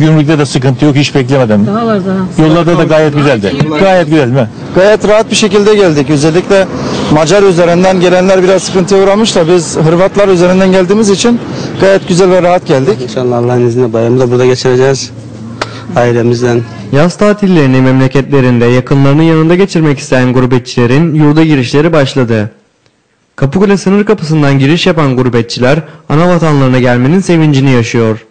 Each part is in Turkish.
Gümrükte de sıkıntı yok hiç beklemedim. Daha var daha. Yollarda da gayet güzeldi. Gayet güzel mi? Gayet rahat bir şekilde geldik. Özellikle Macar üzerinden gelenler biraz sıkıntıya uğramış da biz Hırvatlar üzerinden geldiğimiz için gayet güzel ve rahat geldik. İnşallah Allah'ın izniyle bayramı da burada geçireceğiz. Ailemizden. Yaz tatillerini memleketlerinde yakınlarının yanında geçirmek isteyen gurbetçilerin yurda girişleri başladı. Kapıkule sınır kapısından giriş yapan gurbetçiler ana vatanlarına gelmenin sevincini yaşıyor.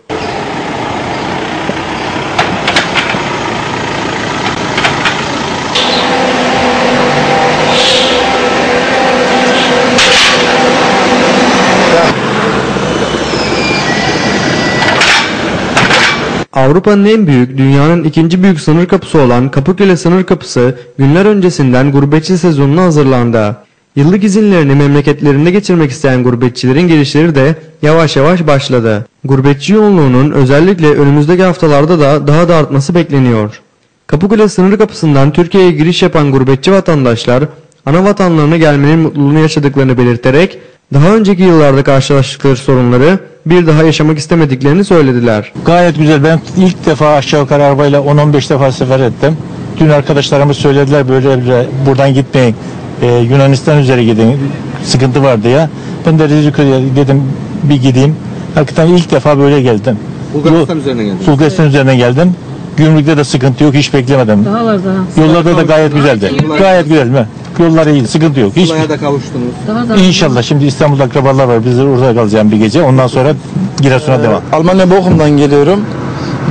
Avrupa'nın en büyük, dünyanın ikinci büyük sınır kapısı olan Kapıkule sınır kapısı günler öncesinden gurbetçi sezonuna hazırlandı. Yıllık izinlerini memleketlerinde geçirmek isteyen gurbetçilerin gelişleri de yavaş yavaş başladı. Gurbetçi yoğunluğunun özellikle önümüzdeki haftalarda da daha da artması bekleniyor. Kapıkule sınır kapısından Türkiye'ye giriş yapan gurbetçi vatandaşlar ana vatanlarına gelmenin mutluluğunu yaşadıklarını belirterek daha önceki yıllarda karşılaştıkları sorunları bir daha yaşamak istemediklerini söylediler. Gayet güzel. Ben ilk defa aşağı yukarı arabayla 10-15 defa sefer ettim. Dün arkadaşlarımız söylediler böyle böyle buradan gitmeyin. Ee, Yunanistan üzeri gidin. Sıkıntı var diye. Ben de Riziköy'e dedim bir gideyim. Hakikaten ilk defa böyle geldim. Bulgaristan üzerine geldik. Bulgaristan üzerinden geldim. Gümrükte de sıkıntı yok hiç beklemedim. Daha var daha. Yollarda da gayet güzeldi. Gayet güzel mi? Yollar iyi, sıkıntı yok. Hiç Buraya da kavuştunuz. Daha da. İnşallah şimdi İstanbul'da akrabalar var. Biz de orada kalacağım bir gece. Ondan sonra Giresun'a devam. Almanya Bochum'dan geliyorum.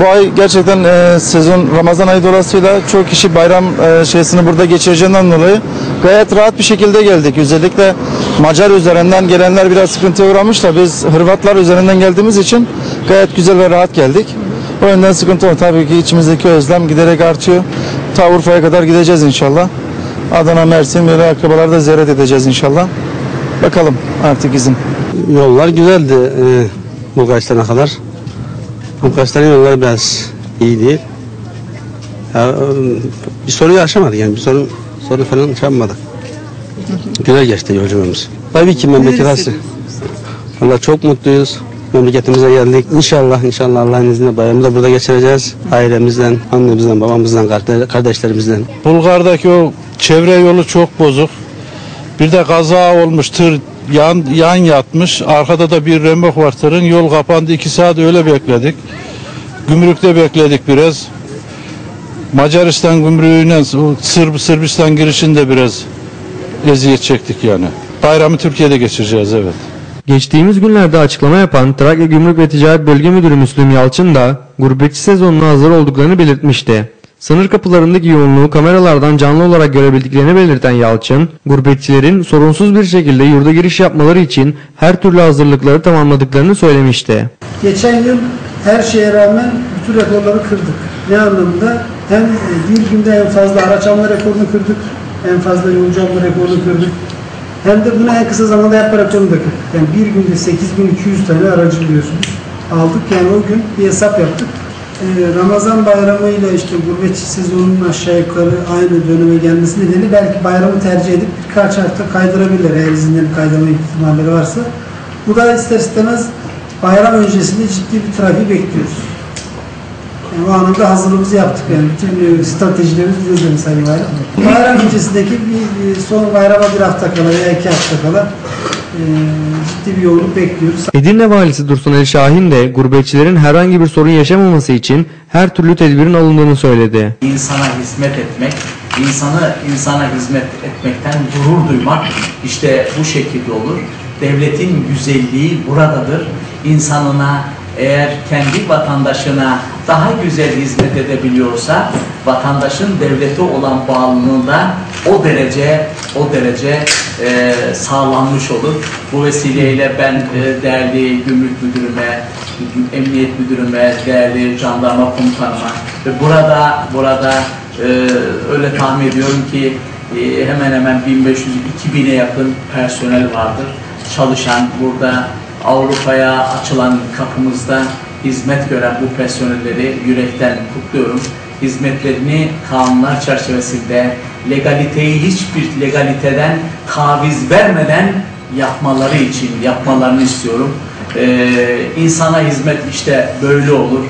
Bu ay gerçekten e, sezon Ramazan ayı dolayısıyla çok kişi bayram e, şeysini burada geçireceğinden dolayı gayet rahat bir şekilde geldik. Özellikle Macar üzerinden gelenler biraz sıkıntıya uğramış da biz Hırvatlar üzerinden geldiğimiz için gayet güzel ve rahat geldik. O yönden sıkıntı yok. Tabii ki içimizdeki özlem giderek artıyor. Ta Urfa'ya kadar gideceğiz inşallah. Adana, Mersin böyle akrabaları da ziyaret edeceğiz inşallah. Bakalım artık izin. Yollar güzeldi e, Bulgaristan'a kadar. Bulgaristan'ın yolları biraz iyi değil. Ya, e, bir sorun yaşamadık yani bir sorun sorun falan yaşamadık. Güzel geçti yolculuğumuz. Tabii ki memleket. Valla çok mutluyuz. Memleketimize geldik. İnşallah inşallah Allah'ın izniyle bayramı da burada geçireceğiz. Ailemizden, annemizden, babamızdan, kardeş- kardeşlerimizden. Bulgar'daki o çevre yolu çok bozuk. Bir de kaza olmuş tır yan, yan yatmış. Arkada da bir remok var tırın. Yol kapandı. iki saat öyle bekledik. Gümrükte bekledik biraz. Macaristan gümrüğüne Sırb, Sırbistan girişinde biraz eziyet çektik yani. Bayramı Türkiye'de geçireceğiz evet. Geçtiğimiz günlerde açıklama yapan Trakya Gümrük ve Ticaret Bölge Müdürü Müslüm Yalçın da gurbetçi sezonuna hazır olduklarını belirtmişti. Sınır kapılarındaki yoğunluğu kameralardan canlı olarak görebildiklerini belirten Yalçın, gurbetçilerin sorunsuz bir şekilde yurda giriş yapmaları için her türlü hazırlıkları tamamladıklarını söylemişti. Geçen yıl her şeye rağmen bütün rekorları kırdık. Ne anlamda? Hem bir günde en fazla araç alma rekorunu kırdık, en fazla yolcu alma rekorunu kırdık. Hem de bunu en kısa zamanda yapma rekorunu da kırdık. Yani bir günde 8200 tane aracı biliyorsunuz. Aldık yani o gün bir hesap yaptık. Ee, Ramazan bayramıyla işte gurbetçi sezonunun aşağı yukarı aynı döneme gelmesi nedeni belki bayramı tercih edip birkaç hafta kaydırabilir eğer izinlerini kaydırma ihtimalleri varsa. Bu da ister istemez bayram öncesinde ciddi bir trafik bekliyoruz. Yani o anlamda hazırlığımızı yaptık yani bütün e, stratejilerimizi izledim Sayın Bayram. Bayram öncesindeki bir e, son bayrama bir hafta kala veya iki hafta kala e, ciddi bir yoğunluk bekliyoruz. Edirne Valisi Dursun Ali Şahin de gurbetçilerin herhangi bir sorun yaşamaması için her türlü tedbirin alındığını söyledi. insana hizmet etmek, insanı insana hizmet etmekten gurur duymak işte bu şekilde olur. Devletin güzelliği buradadır. İnsanına eğer kendi vatandaşına daha güzel hizmet edebiliyorsa vatandaşın devlete olan bağlılığı da o derece o derece e, sağlanmış olur. Bu vesileyle ben e, değerli gümrük müdürüme, emniyet müdürüme, değerli jandarma komutanıma ve burada burada e, öyle tahmin ediyorum ki e, hemen hemen 1500-2000'e yakın personel vardır. Çalışan burada Avrupa'ya açılan kapımızda hizmet gören bu personelleri yürekten kutluyorum. Hizmetlerini kanunlar çerçevesinde legaliteyi hiçbir legaliteden taviz vermeden yapmaları için yapmalarını istiyorum. Ee, insana hizmet işte böyle olur.